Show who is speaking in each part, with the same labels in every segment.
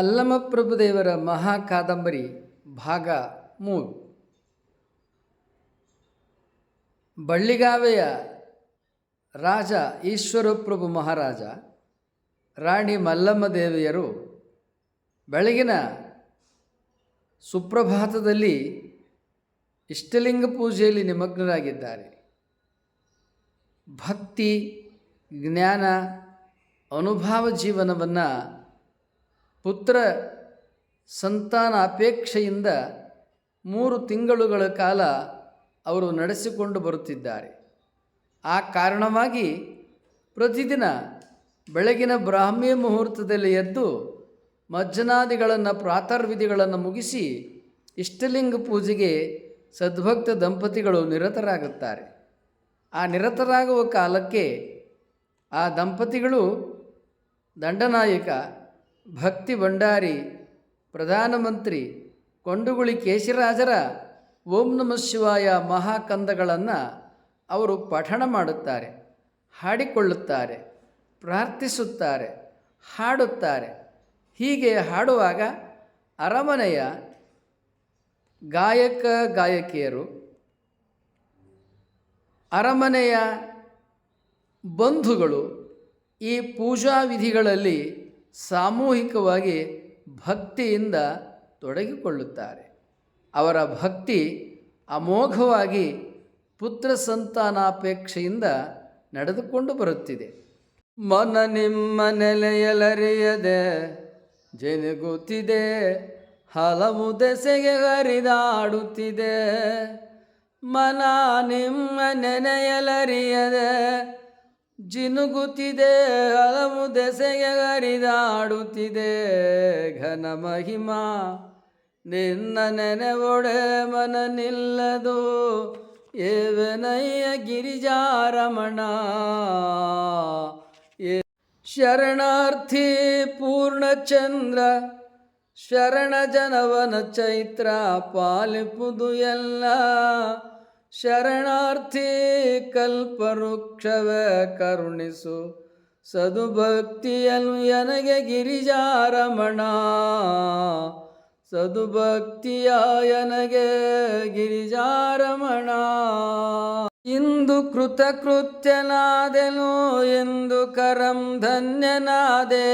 Speaker 1: ಅಲ್ಲಮಪ್ರಭುದೇವರ ಮಹಾ ಕಾದಂಬರಿ ಭಾಗ ಮೂರು. ಬಳ್ಳಿಗಾವೆಯ ರಾಜ ಈಶ್ವರಪ್ರಭು ಮಹಾರಾಜ, ರಾಣಿ ಮಲ್ಲಮ್ಮ ದೇವಿಯರು ಬೆಳಗಿನ ಸುಪ್ರಭಾತದಲ್ಲಿ ಇಷ್ಟಲಿಂಗ ಪೂಜೆಯಲ್ಲಿ ನಿಮಗ್ನರಾಗಿದ್ದಾರೆ. ಭಕ್ತಿ, ಜ್ಞಾನ, ಅನುಭಾವ ಜೀವನವನ್ನು ಪುತ್ರ ಸಂತಾನ ಅಪೇಕ್ಷೆಯಿಂದ ಮೂರು ತಿಂಗಳುಗಳ ಕಾಲ ಅವರು ನಡೆಸಿಕೊಂಡು ಬರುತ್ತಿದ್ದಾರೆ. ಆ ಕಾರಣವಾಗಿ ಪ್ರತಿದಿನ ಬೆಳಗಿನ ಬ್ರಾಹ್ಮಿ ಮುಹೂರ್ತದಲ್ಲಿ ಎದ್ದು ಮಜ್ಜನಾದಿಗಳನ್ನು ಪ್ರಾತರ್ವಿಧಿಗಳನ್ನು ಮುಗಿಸಿ ಇಷ್ಟಲಿಂಗ ಪೂಜೆಗೆ ಸದ್ಭಕ್ತ ದಂಪತಿಗಳು ನಿರತರಾಗುತ್ತಾರೆ. ಆ ನಿರತರಾಗುವ ಕಾಲಕ್ಕೆ ಆ ದಂಪತಿಗಳು ದಂಡನಾಯಕ ಭಕ್ತಿ ಭಂಡಾರಿ ಪ್ರಧಾನಮಂತ್ರಿ ಕೊಂಡುಗುಳಿ ಕೇಶಿರಾಜರ ಓಂ ನಮಃ ಶಿವಾಯ ಮಹಾಕಂದಗಳನ್ನು ಅವರು ಪಠಣ ಮಾಡುತ್ತಾರೆ, ಹಾಡಿಕೊಳ್ಳುತ್ತಾರೆ, ಪ್ರಾರ್ಥಿಸುತ್ತಾರೆ, ಹಾಡುತ್ತಾರೆ. ಹೀಗೆ ಹಾಡುವಾಗ ಅರಮನೆಯ ಗಾಯಕ ಗಾಯಕಿಯರು ಅರಮನೆಯ ಬಂಧುಗಳು ಈ ಪೂಜಾ ವಿಧಿಗಳಲ್ಲಿ ಸಾಮೂಹಿಕವಾಗಿ ಭಕ್ತಿಯಿಂದ ತೊಡಗಿಕೊಳ್ಳುತ್ತಾರೆ. ಅವರ ಭಕ್ತಿ ಅಮೋಘವಾಗಿ ಪುತ್ರ ಸಂತಾನಾಪೇಕ್ಷೆಯಿಂದ ನಡೆದುಕೊಂಡು ಬರುತ್ತಿದೆ. ಮನ ನಿಮ್ಮ ನೆಲೆಯಲರಿಯದೆ, ಜನಿಗುತ್ತಿದೆ, ಹಲವು ದೆಸೆಗೆ ಹರಿದಾಡುತ್ತಿದೆ. ಮನ ನಿಮ್ಮ ನೆನೆಯಲರಿಯದೆ ಜಿನುಗುತ್ತಿದೆ ಹಲವು ದೆಸೆಗೆ ಹರಿದಾಡುತ್ತಿದೆ. ಘನ ಮಹಿಮಾ, ನಿನ್ನ ನೆನೆವೊಡೆ ಮನ ನಿಲ್ಲದು ಏವನಯ್ಯ ಗಿರಿಜಾರಮಣ. ಶರಣಾರ್ಥಿ, ಪೂರ್ಣಚಂದ್ರ ಶರಣ ಜನವನ ಚೈತ್ರ ಪಾಲಿಪುದು ಎಲ್ಲ. ಶರಣಾರ್ಥಿ ಕಲ್ಪವೃಕ್ಷವ ಕರುಣಿಸು. ಸದುಭಕ್ತಿಯನು ಎನಗೆ ಗಿರಿಜಾರಮಣ. ಸದುಭಕ್ತಿಯ ಎನಗೆ ಗಿರಿಜಾರಮಣ. ಇಂದು ಕೃತಕೃತ್ಯನಾದೆನು ಎಂದು ಕರಂ ಧನ್ಯನಾದೆ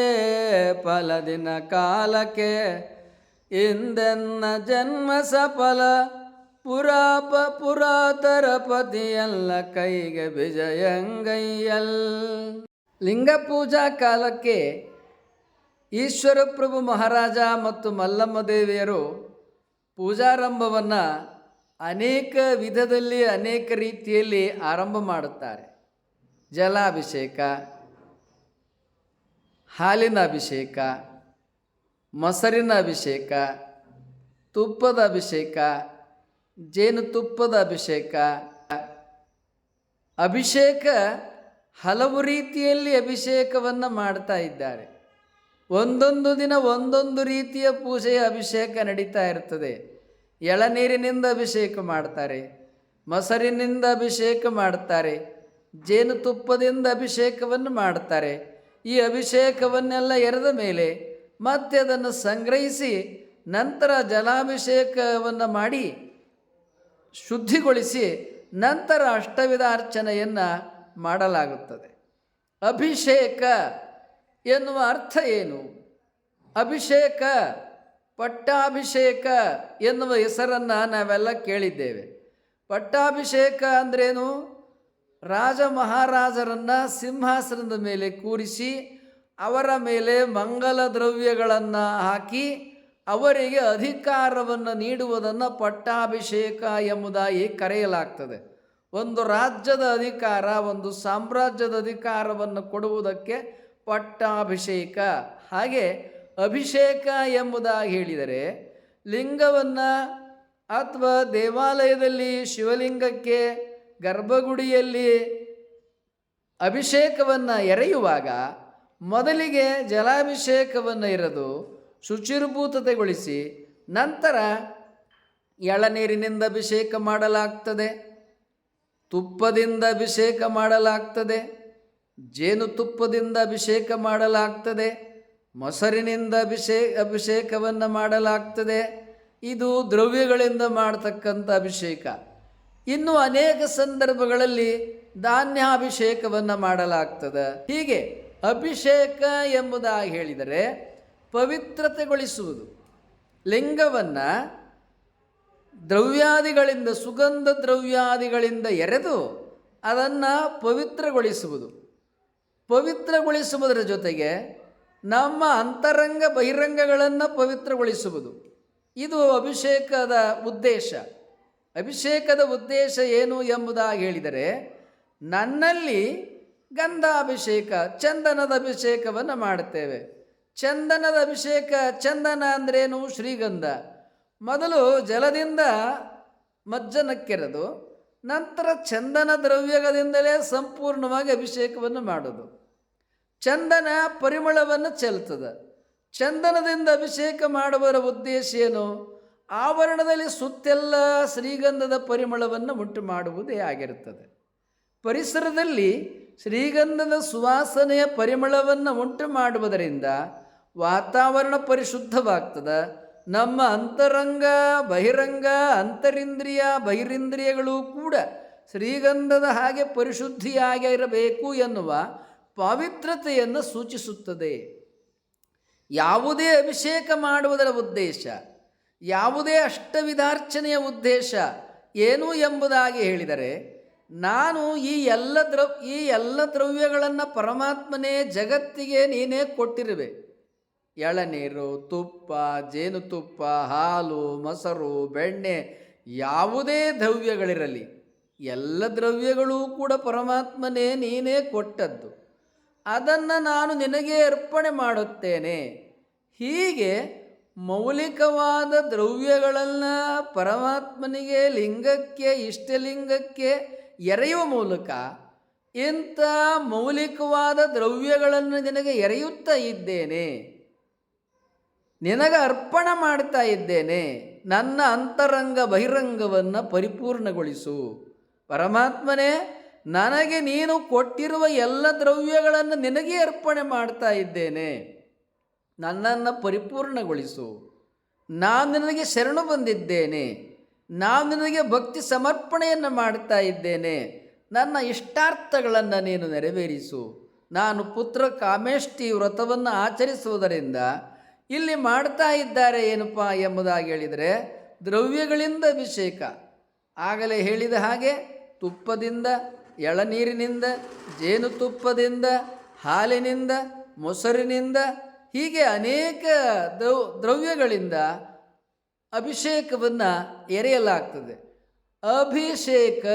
Speaker 1: ಫಲದಿನ ಕಾಲಕ್ಕೆ. ಇಂದೆನ್ನ ಜನ್ಮ ಸಫಲ ಪುರಾಪ ಪುರಾತರ ಪತಿಯಲ್ಲ ಕೈಗೆ ವಿಜಯಂಗಯ್ಯಲ್. ಲಿಂಗ ಪೂಜಾ ಕಾಲಕ್ಕೆ ಈಶ್ವರಪ್ರಭು ಮಹಾರಾಜ ಮತ್ತು ಮಲ್ಲಮ್ಮ ದೇವಿಯರು ಪೂಜಾರಂಭವನ್ನು ಅನೇಕ ವಿಧದಲ್ಲಿ, ಅನೇಕ ರೀತಿಯಲ್ಲಿ ಆರಂಭ ಮಾಡುತ್ತಾರೆ. ಜಲಾಭಿಷೇಕ, ಹಾಲಿನ ಅಭಿಷೇಕ, ಮೊಸರಿನ ಅಭಿಷೇಕ, ತುಪ್ಪದ ಅಭಿಷೇಕ ಜೇನುತುಪ್ಪದ ಅಭಿಷೇಕ. ಅಭಿಷೇಕ ಹಲವು ರೀತಿಯಲ್ಲಿ ಅಭಿಷೇಕವನ್ನು ಮಾಡ್ತಾ ಇದ್ದಾರೆ. ಒಂದೊಂದು ದಿನ ಒಂದೊಂದು ರೀತಿಯ ಪೂಜೆಯ ಅಭಿಷೇಕ ನಡೀತಾ ಇರ್ತದೆ. ಎಳನೀರಿನಿಂದ ಅಭಿಷೇಕ ಮಾಡ್ತಾರೆ, ಮೊಸರಿನಿಂದ ಅಭಿಷೇಕ ಮಾಡ್ತಾರೆ ಜೇನುತುಪ್ಪದಿಂದ ಅಭಿಷೇಕವನ್ನು ಮಾಡ್ತಾರೆ. ಈ ಅಭಿಷೇಕವನ್ನೆಲ್ಲ ಎರೆದ ಮೇಲೆ ಮತ್ತೆ ಅದನ್ನು ಸಂಗ್ರಹಿಸಿ ನಂತರ ಜಲಾಭಿಷೇಕವನ್ನು ಮಾಡಿ ಶುದ್ಧಿಗೊಳಿಸಿ ನಂತರ ಅಷ್ಟವಿಧ ಅರ್ಚನೆಯನ್ನು ಮಾಡಲಾಗುತ್ತದೆ. ಅಭಿಷೇಕ ಎನ್ನುವ ಅರ್ಥ ಏನು? ಅಭಿಷೇಕ, ಪಟ್ಟಾಭಿಷೇಕ ಎನ್ನುವ ಹೆಸರನ್ನು ನಾವೆಲ್ಲ ಕೇಳಿದ್ದೇವೆ. ಪಟ್ಟಾಭಿಷೇಕ ಅಂದ್ರೇನು? ರಾಜ ಮಹಾರಾಜರನ್ನು ಸಿಂಹಾಸನದ ಮೇಲೆ ಕೂರಿಸಿ ಅವರ ಮೇಲೆ ಮಂಗಲ ದ್ರವ್ಯಗಳನ್ನು ಹಾಕಿ ಅವರಿಗೆ ಅಧಿಕಾರವನ್ನು ನೀಡುವುದನ್ನು ಪಟ್ಟಾಭಿಷೇಕ ಎಂಬುದಾಗಿ ಕರೆಯಲಾಗ್ತದೆ. ಒಂದು ರಾಜ್ಯದ ಅಧಿಕಾರ, ಒಂದು ಸಾಮ್ರಾಜ್ಯದ ಅಧಿಕಾರವನ್ನು ಕೊಡುವುದಕ್ಕೆ ಪಟ್ಟಾಭಿಷೇಕ. ಹಾಗೆ ಅಭಿಷೇಕ ಎಂಬುದಾಗಿ ಹೇಳಿದರೆ, ಲಿಂಗವನ್ನು ಅಥವಾ ದೇವಾಲಯದಲ್ಲಿ ಶಿವಲಿಂಗಕ್ಕೆ ಗರ್ಭಗುಡಿಯಲ್ಲಿ ಅಭಿಷೇಕವನ್ನು ಎರೆಯುವಾಗ, ಮೊದಲಿಗೆ ಜಲಾಭಿಷೇಕವನ್ನು ಇರದು ಶುಚಿರ್ಭೂತತೆಗೊಳಿಸಿ ನಂತರ ಎಳನೀರಿನಿಂದ ಅಭಿಷೇಕ ಮಾಡಲಾಗ್ತದೆ, ತುಪ್ಪದಿಂದ ಅಭಿಷೇಕ ಮಾಡಲಾಗ್ತದೆ, ಜೇನುತುಪ್ಪದಿಂದ ಅಭಿಷೇಕ ಮಾಡಲಾಗ್ತದೆ, ಮೊಸರಿನಿಂದ ಅಭಿಷೇ, ಅಭಿಷೇಕವನ್ನು ಮಾಡಲಾಗ್ತದೆ. ಇದು ದ್ರವ್ಯಗಳಿಂದ ಮಾಡತಕ್ಕಂಥ ಅಭಿಷೇಕ. ಇನ್ನು ಅನೇಕ ಸಂದರ್ಭಗಳಲ್ಲಿ ಧಾನ್ಯಾಭಿಷೇಕವನ್ನು ಮಾಡಲಾಗ್ತದೆ. ಹೀಗೆ ಅಭಿಷೇಕ ಎಂಬುದಾಗಿ ಹೇಳಿದರೆ ಪವಿತ್ರತೆಗೊಳಿಸುವುದು. ಲಿಂಗವನ್ನು ದ್ರವ್ಯಾದಿಗಳಿಂದ, ಸುಗಂಧ ದ್ರವ್ಯಾದಿಗಳಿಂದ ಎರೆದು ಅದನ್ನು ಪವಿತ್ರಗೊಳಿಸುವುದು. ಪವಿತ್ರಗೊಳಿಸುವುದರ ಜೊತೆಗೆ ನಮ್ಮ ಅಂತರಂಗ ಬಹಿರಂಗಗಳನ್ನು ಪವಿತ್ರಗೊಳಿಸುವುದು. ಇದು ಅಭಿಷೇಕದ ಉದ್ದೇಶ. ಅಭಿಷೇಕದ ಉದ್ದೇಶ ಏನು ಎಂಬುದಾಗಿ ಹೇಳಿದರೆ, ನನ್ನಲ್ಲಿ ಗಂಧಾಭಿಷೇಕ, ಚಂದನದ ಅಭಿಷೇಕವನ್ನು ಮಾಡುತ್ತೇವೆ. ಚಂದನದ ಅಭಿಷೇಕ, ಚಂದನ ಅಂದ್ರೇನು? ಶ್ರೀಗಂಧ. ಮೊದಲು ಜಲದಿಂದ ಮಜ್ಜನಕ್ಕೆರೆದು ನಂತರ ಚಂದನ ದ್ರವ್ಯಗದಿಂದಲೇ ಸಂಪೂರ್ಣವಾಗಿ ಅಭಿಷೇಕವನ್ನು ಮಾಡೋದು. ಚಂದನ ಪರಿಮಳವನ್ನು ಚೆಲ್ತದೆ. ಚಂದನದಿಂದ ಅಭಿಷೇಕ ಮಾಡುವರ ಉದ್ದೇಶ ಏನು? ಆವರಣದಲ್ಲಿ ಸುತ್ತೆಲ್ಲ ಶ್ರೀಗಂಧದ ಪರಿಮಳವನ್ನು ಉಂಟು ಮಾಡುವುದೇ ಆಗಿರುತ್ತದೆ. ಪರಿಸರದಲ್ಲಿ ಶ್ರೀಗಂಧದ ಸುವಾಸನೆಯ ಪರಿಮಳವನ್ನು ಉಂಟು ಮಾಡುವುದರಿಂದ ವಾತಾವರಣ ಪರಿಶುದ್ಧವಾಗ್ತದೆ. ನಮ್ಮ ಅಂತರಂಗ, ಬಹಿರಂಗ, ಅಂತರಿಂದ್ರಿಯ, ಬಹಿರಿಂದ್ರಿಯಗಳು ಕೂಡ ಶ್ರೀಗಂಧದ ಹಾಗೆ ಪರಿಶುದ್ಧಿಯಾಗಿರಬೇಕು ಎನ್ನುವ ಪವಿತ್ರತೆಯನ್ನು ಸೂಚಿಸುತ್ತದೆ. ಯಾವುದೇ ಅಭಿಷೇಕ ಮಾಡುವುದರ ಉದ್ದೇಶ, ಯಾವುದೇ ಅಷ್ಟವಿಧಾರ್ಚನೆಯ ಉದ್ದೇಶ ಏನು ಎಂಬುದಾಗಿ ಹೇಳಿದರೆ, ನಾನು ಈ ಎಲ್ಲ ದ್ರವ್, ಈ ಎಲ್ಲ ದ್ರವ್ಯಗಳನ್ನು ಪರಮಾತ್ಮನೇ ಜಗತ್ತಿಗೆ ನೀನೇ ಕೊಟ್ಟಿರುವೆ. ಎಳನೀರು, ತುಪ್ಪ, ಜೇನುತುಪ್ಪ, ಹಾಲು, ಮೊಸರು, ಬೆಣ್ಣೆ ಯಾವುದೇ ದ್ರವ್ಯಗಳಿರಲಿ, ಎಲ್ಲ ದ್ರವ್ಯಗಳೂ ಕೂಡ ಪರಮಾತ್ಮನೇ ನೀನೇ ಕೊಟ್ಟದ್ದು. ಅದನ್ನು ನಾನು ನಿನಗೆ ಅರ್ಪಣೆ ಮಾಡುತ್ತೇನೆ. ಹೀಗೆ ಮೌಲಿಕವಾದ ದ್ರವ್ಯಗಳನ್ನು ಪರಮಾತ್ಮನಿಗೆ ಲಿಂಗಕ್ಕೆ ಇಷ್ಟಲಿಂಗಕ್ಕೆ ಎರೆಯುವ ಮೂಲಕ ಇಂಥ ಮೌಲಿಕವಾದ ದ್ರವ್ಯಗಳನ್ನು ನಿನಗೆ ಎರೆಯುತ್ತಾ ಇದ್ದೇನೆ. ನಿನಗೆ ಅರ್ಪಣ ಮಾಡ್ತಾ ಇದ್ದೇನೆ. ನನ್ನ ಅಂತರಂಗ ಬಹಿರಂಗವನ್ನು ಪರಿಪೂರ್ಣಗೊಳಿಸು. ಪರಮಾತ್ಮನೇ, ನನಗೆ ನೀನು ಕೊಟ್ಟಿರುವ ಎಲ್ಲ ದ್ರವ್ಯಗಳನ್ನು ನಿನಗೆ ಅರ್ಪಣೆ ಮಾಡ್ತಾ ಇದ್ದೇನೆ. ನನ್ನನ್ನು ಪರಿಪೂರ್ಣಗೊಳಿಸು. ನಾನು ನಿನಗೆ ಶರಣು ಬಂದಿದ್ದೇನೆ. ನಾನು ನಿನಗೆ ಭಕ್ತಿ ಸಮರ್ಪಣೆಯನ್ನು ಮಾಡ್ತಾ ಇದ್ದೇನೆ. ನನ್ನ ಇಷ್ಟಾರ್ಥಗಳನ್ನು ನೀನು ನೆರವೇರಿಸು. ನಾನು ಪುತ್ರ ಕಾಮೇಷ್ಟಿ ವ್ರತವನ್ನು ಆಚರಿಸುವುದರಿಂದ ಇಲ್ಲಿ ಮಾಡ್ತಾ ಇದ್ದಾರೆ ಏನಪ್ಪ ಎಂಬುದಾಗಿ ಹೇಳಿದರೆ ದ್ರವ್ಯಗಳಿಂದ ಅಭಿಷೇಕ. ಆಗಲೇ ಹೇಳಿದ ಹಾಗೆ ತುಪ್ಪದಿಂದ, ಎಳನೀರಿನಿಂದ, ಜೇನುತುಪ್ಪದಿಂದ, ಹಾಲಿನಿಂದ, ಮೊಸರಿನಿಂದ, ಹೀಗೆ ಅನೇಕ ದ್ರವ್ ದ್ರವ್ಯಗಳಿಂದ ಅಭಿಷೇಕವನ್ನು ಎರೆಯಲಾಗ್ತದೆ. ಅಭಿಷೇಕ,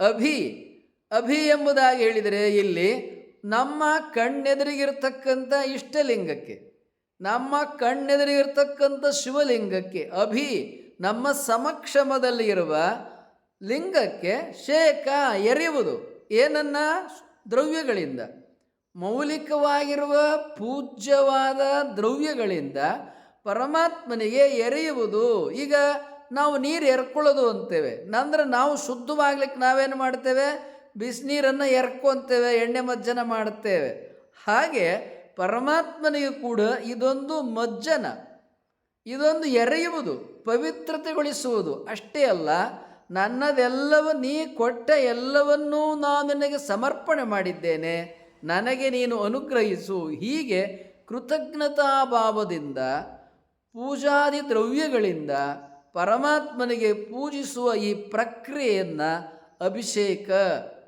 Speaker 1: ಅಭಿ ಅಭಿ ಎಂಬುದಾಗಿ ಹೇಳಿದರೆ ಇಲ್ಲಿ ನಮ್ಮ ಕಣ್ಣೆದುರಿಗಿರ್ತಕ್ಕಂಥ ಇಷ್ಟಲಿಂಗಕ್ಕೆ ನಮ್ಮ ಕಣ್ಣೆದುರಿಗಿರ್ತಕ್ಕಂಥ ಶಿವಲಿಂಗಕ್ಕೆ, ಅಭಿ ನಮ್ಮ ಸಮಕ್ಷಮದಲ್ಲಿ ಇರುವ ಲಿಂಗಕ್ಕೆ ಶೇಕ ಎರೆಯುವುದು. ಏನನ್ನ ದ್ರವ್ಯಗಳಿಂದ. ಮೌಲಿಕವಾಗಿರುವ ಪೂಜ್ಯವಾದ ದ್ರವ್ಯಗಳಿಂದ ಪರಮಾತ್ಮನಿಗೆ ಎರೆಯುವುದು. ಈಗ ನಾವು ನೀರು ಎರ್ಕೊಳ್ಳೋದು ಅಂತೇವೆ. ನಂದ್ರೆ ನಾವು ಶುದ್ಧವಾಗ್ಲಿಕ್ಕೆ ನಾವೇನು ಮಾಡ್ತೇವೆ? ಬಿಸಿನೀರನ್ನು ಎರ್ಕೊತೇವೆ ಎಣ್ಣೆ ಮಜ್ಜನ ಮಾಡುತ್ತೇವೆ ಹಾಗೆ ಪರಮಾತ್ಮನಿಗೆ ಕೂಡ ಇದೊಂದು ಮಜ್ಜನ, ಇದೊಂದು ಎರೆಯುವುದು, ಪವಿತ್ರತೆಗೊಳಿಸುವುದು. ಅಷ್ಟೇ ಅಲ್ಲ, ನನ್ನದೆಲ್ಲವ ನೀ ಕೊಟ್ಟ ಎಲ್ಲವನ್ನೂ ನಾನು ನಿನಗೆ ಸಮರ್ಪಣೆ ಮಾಡಿದ್ದೇನೆ. ನನಗೆ ನೀನು ಅನುಗ್ರಹಿಸು. ಹೀಗೆ ಕೃತಜ್ಞತಾ ಭಾವದಿಂದ ಪೂಜಾದಿ ದ್ರವ್ಯಗಳಿಂದ ಪರಮಾತ್ಮನಿಗೆ ಪೂಜಿಸುವ ಈ ಪ್ರಕ್ರಿಯೆಯನ್ನು ಅಭಿಷೇಕ,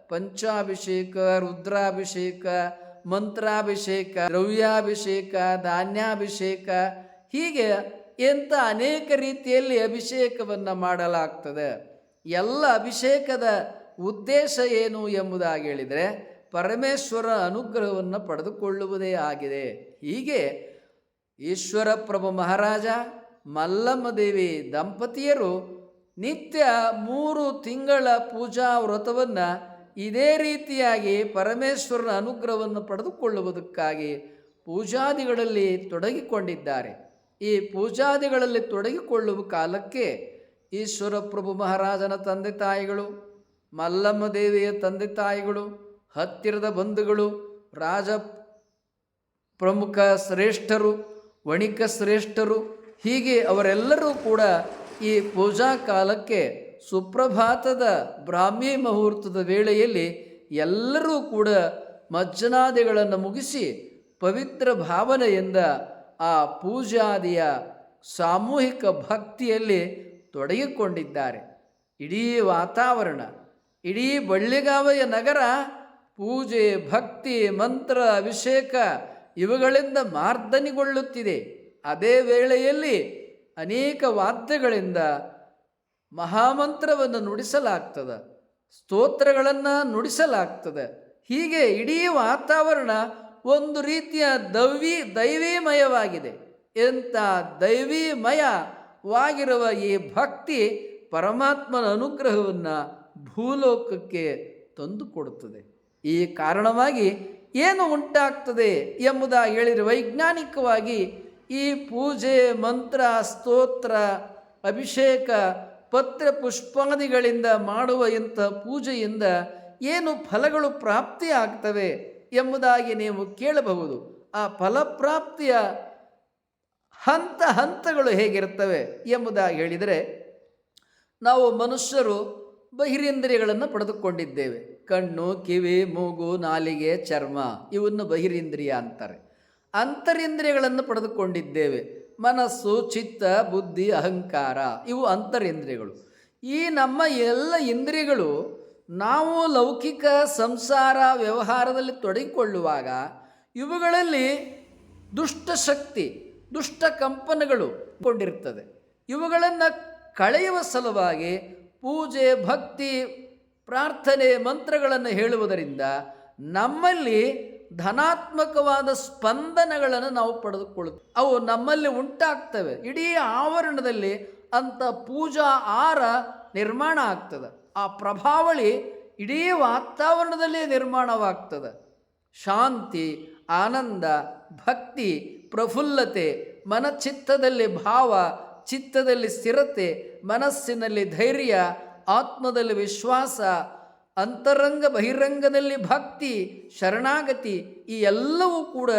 Speaker 1: ಪಂಚಾಭಿಷೇಕ, ರುದ್ರಾಭಿಷೇಕ ಮಂತ್ರಾಭಿಷೇಕ, ದ್ರವ್ಯಾಭಿಷೇಕ, ಧಾನ್ಯಾಭಿಷೇಕ, ಹೀಗೆ ಎಂಥ ಅನೇಕ ರೀತಿಯಲ್ಲಿ ಅಭಿಷೇಕವನ್ನು ಮಾಡಲಾಗ್ತದೆ. ಎಲ್ಲ ಅಭಿಷೇಕದ ಉದ್ದೇಶ ಏನು ಎಂಬುದಾಗಿ ಹೇಳಿದರೆ, ಪರಮೇಶ್ವರ ಅನುಗ್ರಹವನ್ನು ಪಡೆದುಕೊಳ್ಳುವುದೇ ಆಗಿದೆ. ಹೀಗೆ ಈಶ್ವರ ಪ್ರಭು ಮಹಾರಾಜ, ಮಲ್ಲಮ್ಮ ದೇವಿ ದಂಪತಿಯರು ನಿತ್ಯ ಮೂರು ತಿಂಗಳ ಪೂಜಾ ವ್ರತವನ್ನು ಇದೇ ರೀತಿಯಾಗಿ ಪರಮೇಶ್ವರನ ಅನುಗ್ರಹವನ್ನು ಪಡೆದುಕೊಳ್ಳುವುದಕ್ಕಾಗಿ ಪೂಜಾದಿಗಳಲ್ಲಿ ತೊಡಗಿಕೊಂಡಿದ್ದಾರೆ. ಈ ಪೂಜಾದಿಗಳಲ್ಲಿ ತೊಡಗಿಕೊಳ್ಳುವ ಕಾಲಕ್ಕೆ ಈಶ್ವರ ಪ್ರಭು ಮಹಾರಾಜನ ತಂದೆ ತಾಯಿಗಳು, ಮಲ್ಲಮ್ಮ ದೇವಿಯ ತಂದೆ ತಾಯಿಗಳು, ಹತ್ತಿರದ ಬಂಧುಗಳು, ರಾಜ ಪ್ರಮುಖ ಶ್ರೇಷ್ಠರು, ವಣಿಕ ಶ್ರೇಷ್ಠರು ಹೀಗೆ ಅವರೆಲ್ಲರೂ ಕೂಡ ಈ ಪೂಜಾ ಕಾಲಕ್ಕೆ ಸುಪ್ರಭಾತದ ಬ್ರಾಹ್ಮಿ ಮುಹೂರ್ತದ ವೇಳೆಯಲ್ಲಿ ಎಲ್ಲರೂ ಕೂಡ ಮಜ್ಜನಾದಿಗಳನ್ನು ಮುಗಿಸಿ ಪವಿತ್ರ ಭಾವನೆಯಿಂದ ಆ ಪೂಜಾದಿಯ ಸಾಮೂಹಿಕ ಭಕ್ತಿಯಲ್ಲಿ ತೊಡಗಿಕೊಂಡಿದ್ದಾರೆ. ಇಡೀ ವಾತಾವರಣ, ಇಡೀ ಬಳ್ಳಿಗಾವೆಯ ನಗರ, ಪೂಜೆ, ಭಕ್ತಿ, ಮಂತ್ರ, ಅಭಿಷೇಕ ಇವುಗಳಿಂದ ಮಾರ್ದನಿಗೊಳ್ಳುತ್ತಿದೆ. ಅದೇ ವೇಳೆಯಲ್ಲಿ ಅನೇಕ ವಾದ್ಯಗಳಿಂದ ಮಹಾಮಂತ್ರವನ್ನು ನುಡಿಸಲಾಗ್ತದೆ, ಸ್ತೋತ್ರಗಳನ್ನು ನುಡಿಸಲಾಗ್ತದೆ. ಹೀಗೆ ಇಡೀ ವಾತಾವರಣ ಒಂದು ರೀತಿಯ ದೈವಿ ದೈವೀಮಯವಾಗಿದೆ. ಎಂಥ ದೈವೀಮಯವಾಗಿರುವ ಈ ಭಕ್ತಿ ಪರಮಾತ್ಮನ ಅನುಗ್ರಹವನ್ನು ಭೂಲೋಕಕ್ಕೆ ತಂದುಕೊಡುತ್ತದೆ ಈ ಕಾರಣವಾಗಿ ಏನು ಉಂಟಾಗ್ತದೆ ಎಂಬುದಾಗಿ ಹೇಳಿದರೆ ವೈಜ್ಞಾನಿಕವಾಗಿ ಈ ಪೂಜೆ, ಮಂತ್ರ, ಸ್ತೋತ್ರ, ಅಭಿಷೇಕ ಪತ್ರ ಪುಷ್ಪಾದಿಗಳಿಂದ ಮಾಡುವ ಇಂಥ ಪೂಜೆಯಿಂದ ಏನು ಫಲಗಳು ಪ್ರಾಪ್ತಿ ಆಗ್ತವೆ ಎಂಬುದಾಗಿ ನೀವು ಕೇಳಬಹುದು. ಆ ಫಲಪ್ರಾಪ್ತಿಯ ಹಂತ ಹಂತಗಳು ಹೇಗಿರುತ್ತವೆ ಎಂಬುದಾಗಿ ಹೇಳಿದರೆ, ನಾವು ಮನುಷ್ಯರು ಬಹಿರೇಂದ್ರಿಯಗಳನ್ನು ಪಡೆದುಕೊಂಡಿದ್ದೇವೆ. ಕಣ್ಣು, ಕಿವಿ, ಮೂಗು, ನಾಲಿಗೆ, ಚರ್ಮ, ಇವನ್ನು ಬಹಿರೇಂದ್ರಿಯ ಅಂತಾರೆ. ಅಂತರೇಂದ್ರಿಯಗಳನ್ನು ಪಡೆದುಕೊಂಡಿದ್ದೇವೆ. ಮನಸ್ಸು, ಚಿತ್ತ, ಬುದ್ಧಿ, ಅಹಂಕಾರ ಇವು ಅಂತರೇಂದ್ರಿಯಗಳು. ಈ ನಮ್ಮ ಎಲ್ಲ ಇಂದ್ರಿಯಗಳು ನಾವು ಲೌಕಿಕ ಸಂಸಾರ ವ್ಯವಹಾರದಲ್ಲಿ ತೊಡಗಿಕೊಳ್ಳುವಾಗ ಇವುಗಳಲ್ಲಿ ದುಷ್ಟಶಕ್ತಿ ದುಷ್ಟ ಕಂಪನಗಳು ಕೊಂಡಿರ್ತದೆ. ಇವುಗಳನ್ನು ಕಳೆಯುವ ಸಲುವಾಗಿ ಪೂಜೆ, ಭಕ್ತಿ, ಪ್ರಾರ್ಥನೆ, ಮಂತ್ರಗಳನ್ನು ಹೇಳುವುದರಿಂದ ನಮ್ಮಲ್ಲಿ ಧನಾತ್ಮಕವಾದ ಸ್ಪಂದನಗಳನ್ನು ನಾವು ಪಡೆದುಕೊಳ್ಳುತ್ತೇವೆ. ಅವು ನಮ್ಮಲ್ಲಿ ಉಂಟಾಗ್ತವೆ. ಇಡೀ ಆವರಣದಲ್ಲಿ ಅಂಥ ಪೂಜಾ ಆರ ನಿರ್ಮಾಣ ಆಗ್ತದೆ. ಆ ಪ್ರಭಾವಳಿ ಇಡೀ ವಾತಾವರಣದಲ್ಲಿ ನಿರ್ಮಾಣವಾಗ್ತದೆ. ಶಾಂತಿ, ಆನಂದ, ಭಕ್ತಿ, ಪ್ರಫುಲ್ಲತೆ, ಮನಚಿತ್ತದಲ್ಲಿ ಭಾವ, ಚಿತ್ತದಲ್ಲಿ ಸ್ಥಿರತೆ, ಮನಸ್ಸಿನಲ್ಲಿ ಧೈರ್ಯ, ಆತ್ಮದಲ್ಲಿ ವಿಶ್ವಾಸ ಅಂತರಂಗ ಬಹಿರಂಗದಲ್ಲಿ ಭಕ್ತಿ, ಶರಣಾಗತಿ ಈ ಎಲ್ಲವೂ ಕೂಡ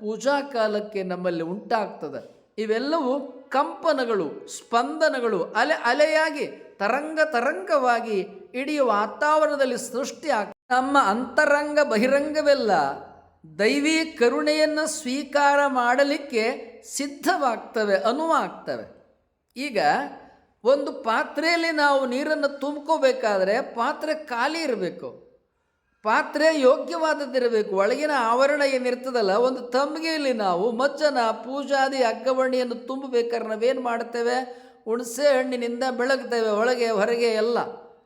Speaker 1: ಪೂಜಾ ಕಾಲಕ್ಕೆ ನಮ್ಮಲ್ಲಿ ಉಂಟಾಗ್ತದೆ. ಇವೆಲ್ಲವೂ ಕಂಪನಗಳು, ಸ್ಪಂದನಗಳು ಅಲೆ ಅಲೆಯಾಗಿ ತರಂಗ ತರಂಗವಾಗಿ ಇಡೀ ವಾತಾವರಣದಲ್ಲಿ ಸೃಷ್ಟಿ ಆಗ ನಮ್ಮ ಅಂತರಂಗ ಬಹಿರಂಗವೆಲ್ಲ ದೈವಿ ಕರುಣೆಯನ್ನು ಸ್ವೀಕಾರ ಮಾಡಲಿಕ್ಕೆ ಸಿದ್ಧವಾಗ್ತವೆ, ಅನುವಾಗ್ತವೆ. ಈಗ ಒಂದು ಪಾತ್ರೆಯಲ್ಲಿ ನಾವು ನೀರನ್ನು ತುಂಬ್ಕೋಬೇಕಾದ್ರೆ ಪಾತ್ರೆ ಖಾಲಿ ಇರಬೇಕು. ಪಾತ್ರೆ ಯೋಗ್ಯವಾದದ್ದಿರಬೇಕು. ಒಳಗಿನ ಆವರಣ ಏನಿರ್ತದಲ್ಲ, ಒಂದು ತಂಬಿಗೆಯಲ್ಲಿ ನಾವು ಮಜ್ಜನ ಪೂಜಾದಿ ಅಗ್ಗವಣಿಯನ್ನು ತುಂಬಬೇಕಾದ್ರೆ ನಾವೇನು ಮಾಡ್ತೇವೆ ಹುಣಸೆ ಹಣ್ಣಿನಿಂದ ಬೆಳಗ್ತೇವೆ, ಒಳಗೆ, ಹೊರಗೆ ಎಲ್ಲ.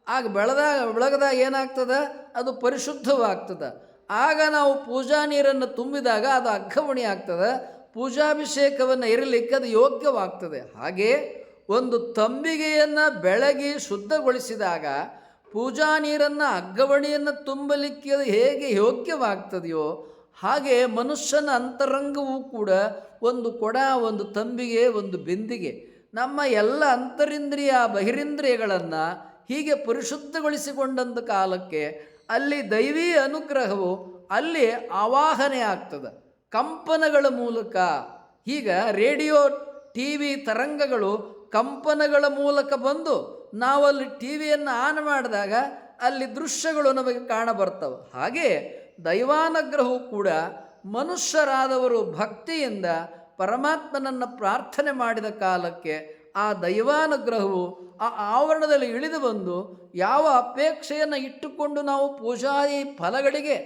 Speaker 1: ಆಗ ಬೆಳೆದಾಗ ಬೆಳಗದಾಗ ಏನಾಗ್ತದೆ? ಅದು ಪರಿಶುದ್ಧವಾಗ್ತದೆ. ಆಗ ನಾವು ಪೂಜಾ ನೀರನ್ನು ತುಂಬಿದಾಗ ಅದು ಅಗ್ಗವಣಿ ಆಗ್ತದೆ. ಪೂಜಾಭಿಷೇಕವನ್ನು ಇರಲಿಕ್ಕೆ ಅದು ಯೋಗ್ಯವಾಗ್ತದೆ. ಹಾಗೆ ಒಂದು ತಂಬಿಗೆಯನ್ನು ಬೆಳಗಿ ಶುದ್ಧಗೊಳಿಸಿದಾಗ ಪೂಜಾ ನೀರನ್ನು ಅಗ್ಗವಣಿಯನ್ನು ತುಂಬಲಿಕ್ಕೆ ಹೇಗೆ ಯೋಗ್ಯವಾಗ್ತದೆಯೋ ಹಾಗೆ ಮನುಷ್ಯನ ಅಂತರಂಗವೂ ಕೂಡ ಒಂದು ಕೊಡ, ಒಂದು ತಂಬಿಗೆ, ಒಂದು ಬಿಂದಿಗೆ. ನಮ್ಮ ಎಲ್ಲ ಅಂತರಿಂದ್ರಿಯ ಬಹಿರಿಂದ್ರಿಯಗಳನ್ನು ಹೀಗೆ ಪರಿಶುದ್ಧಗೊಳಿಸಿಕೊಂಡಂಥ ಕಾಲಕ್ಕೆ ಅಲ್ಲಿ ದೈವೀ ಅನುಗ್ರಹವು ಅಲ್ಲಿ ಆವಾಹನೆ ಆಗ್ತದೆ. ಕಂಪನಗಳ ಮೂಲಕ ಈಗ ರೇಡಿಯೋ ಟಿ ವಿ ತರಂಗಗಳು ಕಂಪನಗಳ ಮೂಲಕ ಬಂದು ನಾವಲ್ಲಿ ಟಿ ವಿಯನ್ನು ಆನ್ ಮಾಡಿದಾಗ ಅಲ್ಲಿ ದೃಶ್ಯಗಳು ನಮಗೆ ಕಾಣಬರ್ತವೆ. ಹಾಗೆಯೇ ದೈವಾನುಗ್ರಹವು ಕೂಡ ಮನುಷ್ಯರಾದವರು ಭಕ್ತಿಯಿಂದ ಪರಮಾತ್ಮನನ್ನು ಪ್ರಾರ್ಥನೆ ಮಾಡಿದ ಕಾಲಕ್ಕೆ ಆ ದೈವಾನುಗ್ರಹವು ಆ ಆವರಣದಲ್ಲಿ ಇಳಿದು ಬಂದು ಯಾವ ಅಪೇಕ್ಷೆಯನ್ನು ಇಟ್ಟುಕೊಂಡು ನಾವು ಪೂಜಾದಿ ಫಲಗಳಿಗೆ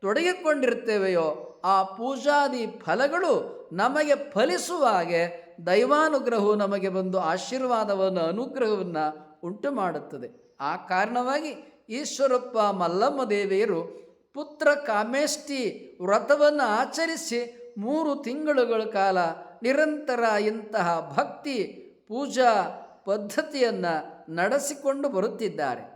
Speaker 1: ತೊಡಗಿಕೊಂಡಿರ್ತೇವೆಯೋ ಆ ಪೂಜಾದಿ ಫಲಗಳು ನಮಗೆ ಫಲಿಸುವ ಹಾಗೆ ದೈವಾನುಗ್ರಹವು ನಮಗೆ ಬಂದು ಆಶೀರ್ವಾದವನ್ನು, ಅನುಗ್ರಹವನ್ನು ಉಂಟು ಮಾಡುತ್ತದೆ ಆ ಕಾರಣವಾಗಿ ಈಶ್ವರಪ್ಪ ಮಲ್ಲಮ್ಮ ದೇವಿಯರು ಪುತ್ರ ಕಾಮೇಷ್ಟಿ ವ್ರತವನ್ನು ಆಚರಿಸಿ ಮೂರು ತಿಂಗಳುಗಳ ಕಾಲ ನಿರಂತರ ಇಂತಹ ಭಕ್ತಿ ಪೂಜಾ ಪದ್ಧತಿಯನ್ನು ನಡೆಸಿಕೊಂಡು ಬರುತ್ತಿದ್ದಾರೆ.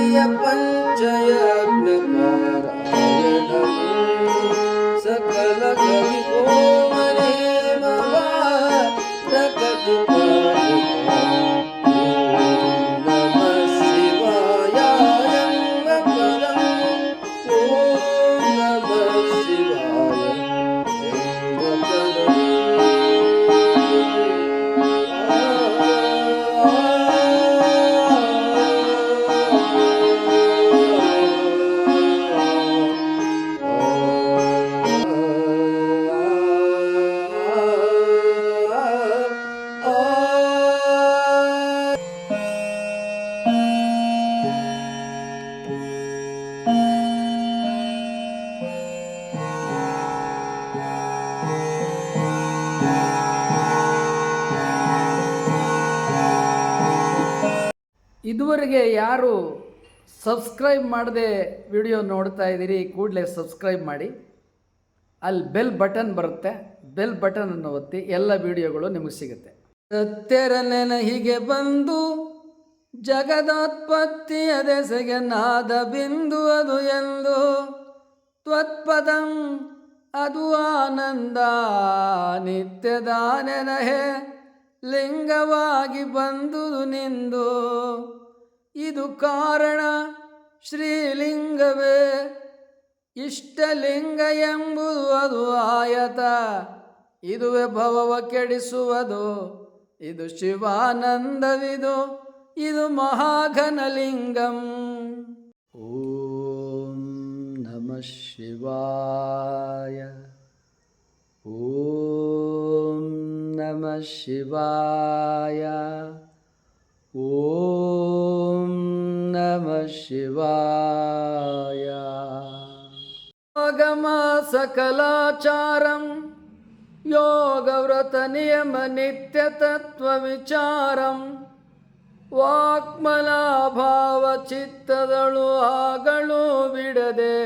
Speaker 2: Yeah.
Speaker 1: up ಯಾರು ಸಬ್ಸ್ಕ್ರೈಬ್ ಮಾಡದೆ ವಿಡಿಯೋ ನೋಡ್ತಾ ಇದ್ದೀರಿ, ಕೂಡಲೇ ಸಬ್ಸ್ಕ್ರೈಬ್ ಮಾಡಿ. ಅಲ್ಲಿ ಬೆಲ್ ಬಟನ್ ಬರುತ್ತೆ, ಬೆಲ್ ಬಟನ್ ಅನ್ನು ಒತ್ತಿ ಎಲ್ಲ ವಿಡಿಯೋಗಳು ನಿಮಗೆ ಸಿಗುತ್ತೆ. ಸತ್ಯರ ನೆನಹಿಗೆ ಬಂದು, ಜಗದೋತ್ಪತ್ತಿಯ ದೆಸೆಗೆ ನಾದ ಬಿಂದು ಅದು ಎಂದು. ತ್ವತ್ಪದಂ ಅದು ಆನಂದ ನಿತ್ಯದ ನೆನಹೆ ಲಿಂಗವಾಗಿ ಬಂದು ನಿಂದು. ಇದು ಕಾರಣ ಶ್ರೀಲಿಂಗವೇ. ಇಷ್ಟಲಿಂಗ ಎಂಬುದು ಅದು ಆಯತ. ಇದುವೆ ಭವವ ಕೆಡಿಸುವುದು ಇದು ಶಿವಾನಂದವಿದು. ಇದು ಮಹಾಘನಲಿಂಗಂ. ಓಂ ನಮಃ ಶಿವಾಯ. ಓಂ ನಮಃ ಶಿವಾಯ. ಓಂ ನಮಃ ಶಿವಾಯ ಆಗಮ ಸಕಲಾಚಾರಂ ಯೋಗವ್ರತ ನಿಯಮ ನಿತ್ಯ ತತ್ವ ವಿಚಾರಂ ವಾಕ್ಮಲಾಭಾವ ಚಿತ್ತದಳು ಆಗಲು ಬಿಡದೆ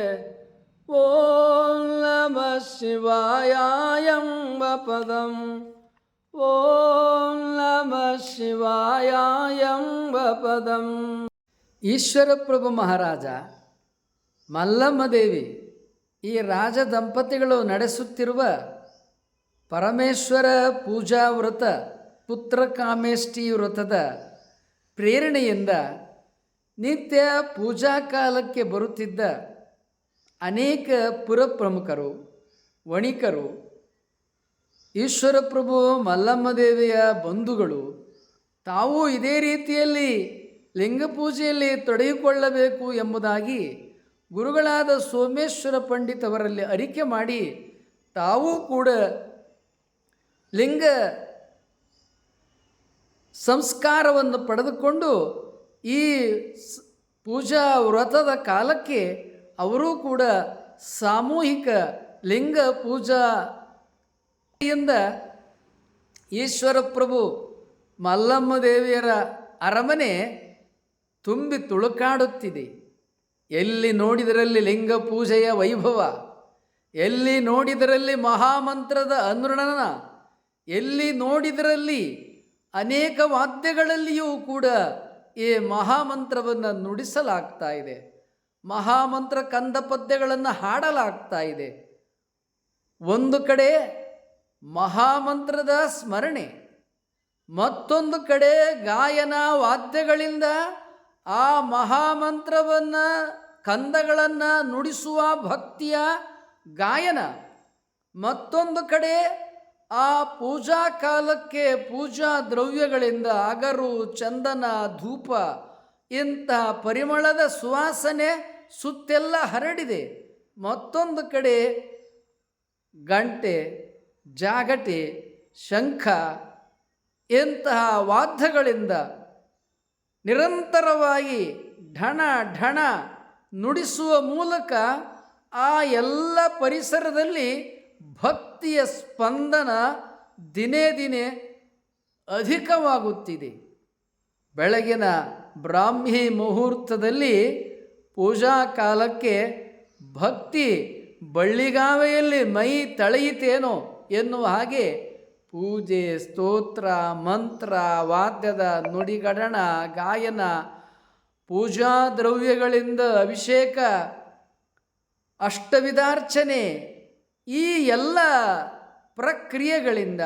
Speaker 1: ಓಂ ನಮಃ ಶಿವಾಯ ಎಂಬ ಪದಂ ಓಂ ನಮಃ ಶಿವಾಯ ಎಂಬ ಪದಂ ಈಶ್ವರಪ್ರಭು ಮಹಾರಾಜ ಮಲ್ಲಮ್ಮ ದೇವಿ ಈ ರಾಜ ದಂಪತಿಗಳು ನಡೆಸುತ್ತಿರುವ ಪರಮೇಶ್ವರ ಪೂಜಾ ವ್ರತ, ಪುತ್ರ ಪುತ್ರಕಾಮೇಷ್ಟಿ ವ್ರತದ ಪ್ರೇರಣೆಯಿಂದ ನಿತ್ಯ ಪೂಜಾ ಕಾಲಕ್ಕೆ ಬರುತ್ತಿದ್ದ ಅನೇಕ ಪುರಪ್ರಮುಖರು, ವಣಿಕರು, ಈಶ್ವರಪ್ರಭು ಮಲ್ಲಮ್ಮದೇವಿಯ ಬಂಧುಗಳು ತಾವು ಇದೇ ರೀತಿಯಲ್ಲಿ ಲಿಂಗ ಪೂಜೆಯಲ್ಲಿ ತೊಡಗಿಕೊಳ್ಳಬೇಕು ಎಂಬುದಾಗಿ ಗುರುಗಳಾದ ಸೋಮೇಶ್ವರ ಪಂಡಿತವರಲ್ಲಿ ಅರಿಕೆ ಮಾಡಿ ತಾವೂ ಕೂಡ ಲಿಂಗ ಸಂಸ್ಕಾರವನ್ನು ಪಡೆದುಕೊಂಡು ಈ ಪೂಜಾ ವ್ರತದ ಕಾಲಕ್ಕೆ ಅವರೂ ಕೂಡ ಸಾಮೂಹಿಕ ಲಿಂಗ ಪೂಜಾ ಯಿಂದ ಈಶ್ವರ ಪ್ರಭು ಮಲ್ಲಮ್ಮ ದೇವಿಯರ ಅರಮನೆ ತುಂಬಿ ತುಳುಕಾಡುತ್ತಿದೆ. ಎಲ್ಲಿ ನೋಡಿದರಲ್ಲಿ ಲಿಂಗ ಪೂಜೆಯ ವೈಭವ? ಎಲ್ಲಿ ನೋಡಿದರಲ್ಲಿ ಮಹಾಮಂತ್ರದ ಅನುರಣನ? ಎಲ್ಲಿ ನೋಡಿದರಲ್ಲಿ ಅನೇಕ ವಾದ್ಯಗಳಲ್ಲಿಯೂ ಕೂಡ ಈ ಮಹಾಮಂತ್ರವನ್ನು ನುಡಿಸಲಾಗ್ತಾ ಇದೆ. ಮಹಾಮಂತ್ರ ಕಂದ ಪದ್ಯಗಳನ್ನು ಹಾಡಲಾಗ್ತಾ ಇದೆ. ಒಂದು ಕಡೆ ಮಹಾಮಂತ್ರದ ಸ್ಮರಣೆ, ಮತ್ತೊಂದು ಕಡೆ ಗಾಯನ ವಾದ್ಯಗಳಿಂದ ಆ ಮಹಾಮಂತ್ರವನ್ನು, ಕಂದಗಳನ್ನು ನುಡಿಸುವ ಭಕ್ತಿಯ ಗಾಯನ. ಮತ್ತೊಂದು ಕಡೆ ಆ ಪೂಜಾ ಕಾಲಕ್ಕೆ ಪೂಜಾ ದ್ರವ್ಯಗಳಿಂದ ಅಗರು, ಚಂದನ, ಧೂಪ ಇಂಥ ಪರಿಮಳದ ಸುವಾಸನೆ ಸುತ್ತೆಲ್ಲ ಹರಡಿದೆ. ಮತ್ತೊಂದು ಕಡೆ ಗಂಟೆ, ಜಾಗಟೆ, ಶಂಖ ಇಂತಹ ವಾದ್ಯಗಳಿಂದ ನಿರಂತರವಾಗಿ ಢಣ ಢಣ ನುಡಿಸುವ ಮೂಲಕ ಆ ಎಲ್ಲ ಪರಿಸರದಲ್ಲಿ ಭಕ್ತಿಯ ಸ್ಪಂದನ ದಿನೇ ದಿನೇ ಅಧಿಕವಾಗುತ್ತಿದೆ. ಬೆಳಗಿನ ಬ್ರಾಹ್ಮಿ ಮುಹೂರ್ತದಲ್ಲಿ ಪೂಜಾ ಕಾಲಕ್ಕೆ ಭಕ್ತಿ ಬಳ್ಳಿಗಾವೆಯಲ್ಲಿ ಮೈ ತಳೆಯಿತೇನೋ ಎನ್ನುವ ಹಾಗೆ ಪೂಜೆ, ಸ್ತೋತ್ರ, ಮಂತ್ರ, ವಾದ್ಯದ ನುಡಿಗಡಣ, ಗಾಯನ, ಪೂಜಾ ದ್ರವ್ಯಗಳಿಂದ ಅಭಿಷೇಕ, ಅಷ್ಟವಿದಾರ್ಚನೆ, ಈ ಎಲ್ಲ ಪ್ರಕ್ರಿಯೆಗಳಿಂದ,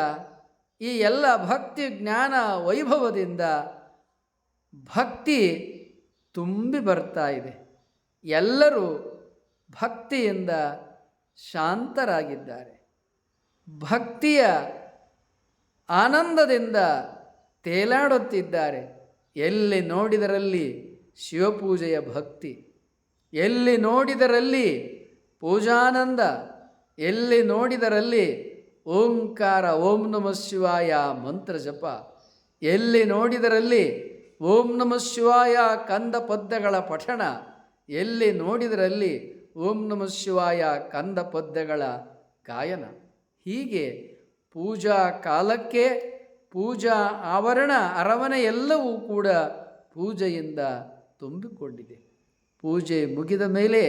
Speaker 1: ಈ ಎಲ್ಲ ಭಕ್ತಿ ಜ್ಞಾನ ವೈಭವದಿಂದ ಭಕ್ತಿ ತುಂಬಿ ಬರ್ತಾ ಇದೆ. ಎಲ್ಲರೂ ಭಕ್ತಿಯಿಂದ ಶಾಂತರಾಗಿದ್ದಾರೆ. ಭಕ್ತಿಯ ಆನಂದದಿಂದ ತೇಲಾಡುತ್ತಿದ್ದಾರೆ. ಎಲ್ಲಿ ನೋಡಿದರಲ್ಲಿ ಶಿವಪೂಜೆಯ ಭಕ್ತಿ? ಎಲ್ಲಿ ನೋಡಿದರಲ್ಲಿ ಪೂಜಾನಂದ? ಎಲ್ಲಿ ನೋಡಿದರಲ್ಲಿ ಓಂಕಾರ ಓಂ ನಮಃ ಶಿವಾಯ ಮಂತ್ರ ಜಪ? ಎಲ್ಲಿ ನೋಡಿದರಲ್ಲಿ ಓಂ ನಮಃ ಶಿವಾಯ ಕಂದ ಪದ್ಯಗಳ ಪಠಣ? ಎಲ್ಲಿ ನೋಡಿದರಲ್ಲಿ ಓಂ ನಮಃ ಶಿವಾಯ ಕಂದ ಪದ್ಯಗಳ ಗಾಯನ? ಹೀಗೆ ಪೂಜಾ ಕಾಲಕ್ಕೆ, ಪೂಜಾ ಆವರಣ, ಅರಮನೆ ಎಲ್ಲವೂ ಕೂಡ ಪೂಜೆಯಿಂದ ತುಂಬಿಕೊಂಡಿದೆ. ಪೂಜೆ ಮುಗಿದ ಮೇಲೆ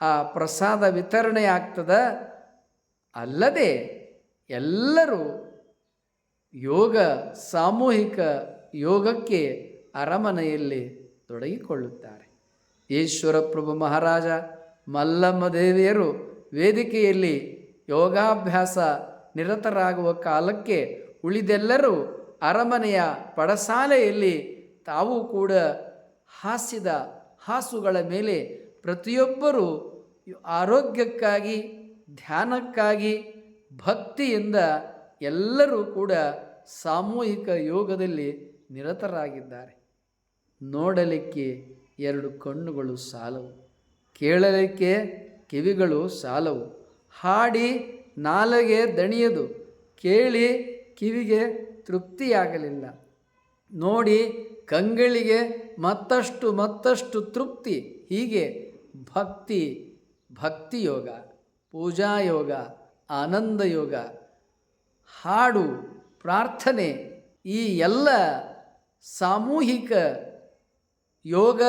Speaker 1: ಆ ಪ್ರಸಾದ ವಿತರಣೆ ಆಗ್ತದ. ಅಲ್ಲದೆ ಎಲ್ಲರೂ ಯೋಗ, ಸಾಮೂಹಿಕ ಯೋಗಕ್ಕೆ ಅರಮನೆಯಲ್ಲಿ ತೊಡಗಿಕೊಳ್ಳುತ್ತಾರೆ. ಈಶ್ವರ ಪ್ರಭು ಮಹಾರಾಜ ಮಲ್ಲಮ್ಮ ದೇವಿಯರು ವೇದಿಕೆಯಲ್ಲಿ ಯೋಗಾಭ್ಯಾಸ ನಿರತರಾಗುವ ಕಾಲಕ್ಕೆ ಉಳಿದೆಲ್ಲರೂ ಅರಮನೆಯ ಪಡಸಾಲೆಯಲ್ಲಿ ತಾವು ಕೂಡ ಹಾಸಿದ ಹಾಸುಗಳ ಮೇಲೆ ಪ್ರತಿಯೊಬ್ಬರೂ ಆರೋಗ್ಯಕ್ಕಾಗಿ, ಧ್ಯಾನಕ್ಕಾಗಿ, ಭಕ್ತಿಯಿಂದ ಎಲ್ಲರೂ ಕೂಡ ಸಾಮೂಹಿಕ ಯೋಗದಲ್ಲಿ ನಿರತರಾಗಿದ್ದಾರೆ. ನೋಡಲಿಕ್ಕೆ ಎರಡು ಕಣ್ಣುಗಳು ಸಾಲವು, ಕೇಳಲಿಕ್ಕೆ ಕಿವಿಗಳು ಸಾಲವು, ಹಾಡಿ ನಾಲಗೆ ದಣಿಯದು. ಕೇಳಿ ಕಿವಿಗೆ ತೃಪ್ತಿಯಾಗಲಿಲ್ಲ. ನೋಡಿ ಕಂಗಳಿಗೆ ಮತ್ತಷ್ಟು ಮತ್ತಷ್ಟು ತೃಪ್ತಿ. ಹೀಗೆ ಭಕ್ತಿ, ಭಕ್ತಿಯೋಗ ಆನಂದ ಯೋಗ ಹಾಡು, ಪ್ರಾರ್ಥನೆ ಈ ಎಲ್ಲ ಸಾಮೂಹಿಕ ಯೋಗ,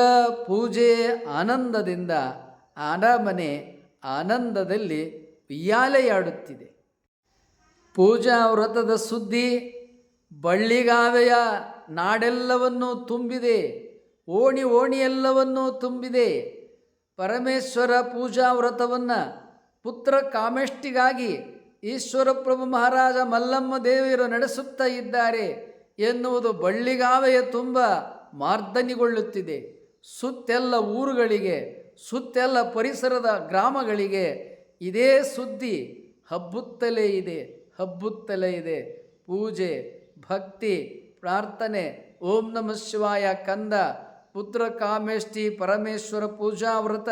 Speaker 1: ಪೂಜೆ, ಆನಂದದಿಂದ ಆರಾಮನೆ ಆನಂದದಲ್ಲಿ ಉಯ್ಯಾಲೆಯಾಡುತ್ತಿದೆ ಪೂಜಾ ವ್ರತದ ಸುದ್ದಿ, ಬಳ್ಳಿಗಾವೆಯ ನಾಡೆಲ್ಲವನ್ನೂ ತುಂಬಿದೆ, ಓಣಿ ಓಣಿಯೆಲ್ಲವನ್ನೂ ತುಂಬಿದೆ. ಪರಮೇಶ್ವರ ಪೂಜಾ ವ್ರತವನ್ನು ಪುತ್ರ ಕಾಮೆಷ್ಟಿಗಾಗಿ ಈಶ್ವರ ಪ್ರಭು ಮಹಾರಾಜ ಮಲ್ಲಮ್ಮ ದೇವಿಯರು ನಡೆಸುತ್ತಾ ಇದ್ದಾರೆ ಎನ್ನುವುದು ಬಳ್ಳಿಗಾವೆಯ ತುಂಬ ಮಾರ್ದನಿಗೊಳ್ಳುತ್ತಿದೆ. ಸುತ್ತೆಲ್ಲ ಊರುಗಳಿಗೆ, ಸುತ್ತೆಲ್ಲ ಪರಿಸರದ ಗ್ರಾಮಗಳಿಗೆ ಇದೇ ಸುದ್ದಿ ಹಬ್ಬುತ್ತಲೇ ಇದೆ ಹಬ್ಬುತ್ತಲೇ ಇದೆ. ಪೂಜೆ, ಭಕ್ತಿ, ಪ್ರಾರ್ಥನೆ, ಓಂ ನಮಃ ಶಿವಾಯ ಕಂದ, ಪುತ್ರ ಕಾಮೇಷ್ಠಿ, ಪರಮೇಶ್ವರ ಪೂಜಾ ವ್ರತ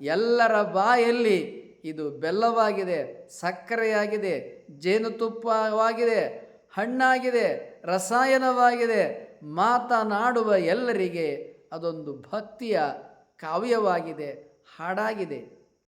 Speaker 1: ಎಲ್ಲರ ಬಾಯಲ್ಲಿ ಇದು ಬೆಲ್ಲವಾಗಿದೆ, ಸಕ್ಕರೆಯಾಗಿದೆ, ಜೇನುತುಪ್ಪವಾಗಿದೆ, ಹಣ್ಣಾಗಿದೆ, ರಸಾಯನವಾಗಿದೆ, ಮಾತನಾಡುವ ಎಲ್ಲರಿಗೆ ಅದೊಂದು ಭಕ್ತಿಯ ಕಾವ್ಯವಾಗಿದೆ, ಹಾಡಾಗಿದೆ.